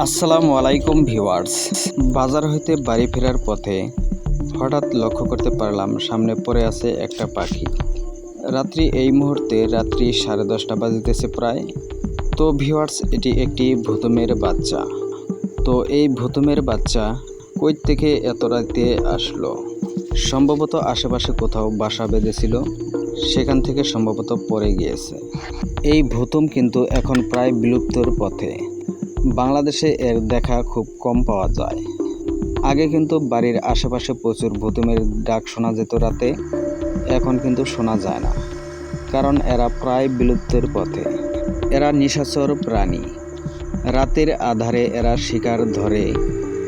আসসালামু আলাইকুম ভিউয়ার্স। বাজার হইতে বাড়ি ফেরার পথে হঠাৎ লক্ষ্য করতে পারলাম, সামনে পড়ে আছে একটা পাখি। রাত্রি এই মুহূর্তে রাত্রি সাড়ে দশটা বাজিতেছে প্রায়। তো ভিউয়ার্স, এটি একটি ভুতুমের বাচ্চা। তো এই ভুতুমের বাচ্চা কই থেকে এত রাতে আসলো? সম্ভবত আশেপাশে কোথাও বাসা বেঁধেছিল, সেখান থেকে সম্ভবত পড়ে গিয়েছে। এই ভুতুম কিন্তু এখন প্রায় বিলুপ্তর পথে। বাংলাদেশে এর দেখা খুব কম পাওয়া যায়। আগে কিন্তু বাড়ির আশেপাশে প্রচুর ভুতুমের ডাক শোনা যেত রাতে, এখন কিন্তু শোনা যায় না। কারণ এরা প্রায় বিলুপ্তের পথে। এরা নিশাচর প্রাণী। রাতের আধারে এরা শিকার ধরে,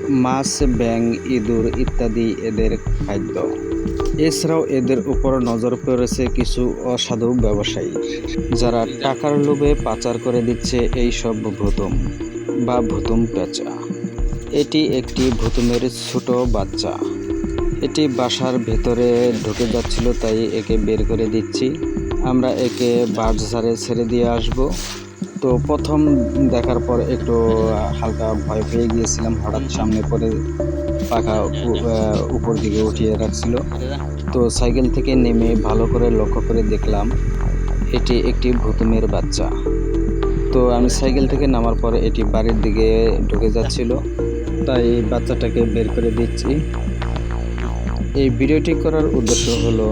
মাছ ব্যাং ইঁদুর ইত্যাদি এদের খাদ্য। এছাড়াও এদের উপর নজর পড়েছে কিছু অসাধু ব্যবসায়ী, যারা টাকার লোভে পাচার করে দিচ্ছে এই সব ভুতুম। বা ভুতুম পেঁচা। এটি একটি ভুতুমের ছোট বাচ্চা। এটি বাসার ভেতরে ঢুকে যাচ্ছিল, তাই একে বের করে দিচ্ছি। আমরা একে বাজারে ছেড়ে দিয়ে আসব। তো প্রথম দেখার পর একটু হালকা ভয় পেয়ে গিয়েছিলাম। হঠাৎ সামনে পরে পাখা উপর দিকে উঠিয়ে রাখছিল। তো সাইকেল থেকে নেমে ভালো করে লক্ষ্য করে দেখলাম, এটি একটি ভুতুমের বাচ্চা। তো আমি সাইকেল থেকে নামার পরে এটি বাড়ির দিকে ঢুকে যাচ্ছিল। তাই বাচ্চাটাকে বের করে দিচ্ছি। এই ভিডিওটি করার উদ্দেশ্য হলো,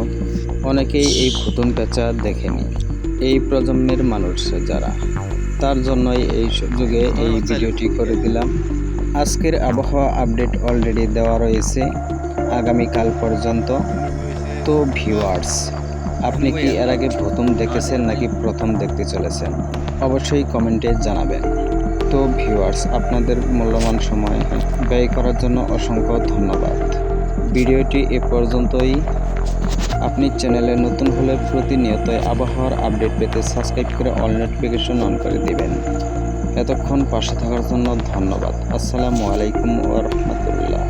অনেকেই এই ভুতুম পেঁচা দেখেনি। এই প্রজন্মের মানুষ যারা, তার জন্যই এই যুগে এই ভিডিওটি করে দিলাম। আজকের আবহাওয়া আপডেট অলরেডি দেওয়া রয়েছে। আগামীকাল পর্যন্ত। তো ভিউয়ার্স আপনি কি এর আগে প্রথম দেখেছেন নাকি প্রথম দেখতে চলেছেন? অবশ্যই কমেন্টে জানাবেন। তো ভিউয়ার্স আপনাদের মূল্যবান সময় ব্যয় করার জন্য অসংখ্য ধন্যবাদ। ভিডিওটি এ পর্যন্তই। আপনি চ্যানেলে নতুন হলে প্রতিনিয়ত আবহাওয়ার আপডেট পেতে সাবস্ক্রাইব করে অল নোটিফিকেশন অন করে দিবেন। এতক্ষণ পাশে থাকার জন্য ধন্যবাদ। আসসালামু আলাইকুম ওয়া রাহমাতুল্লাহ।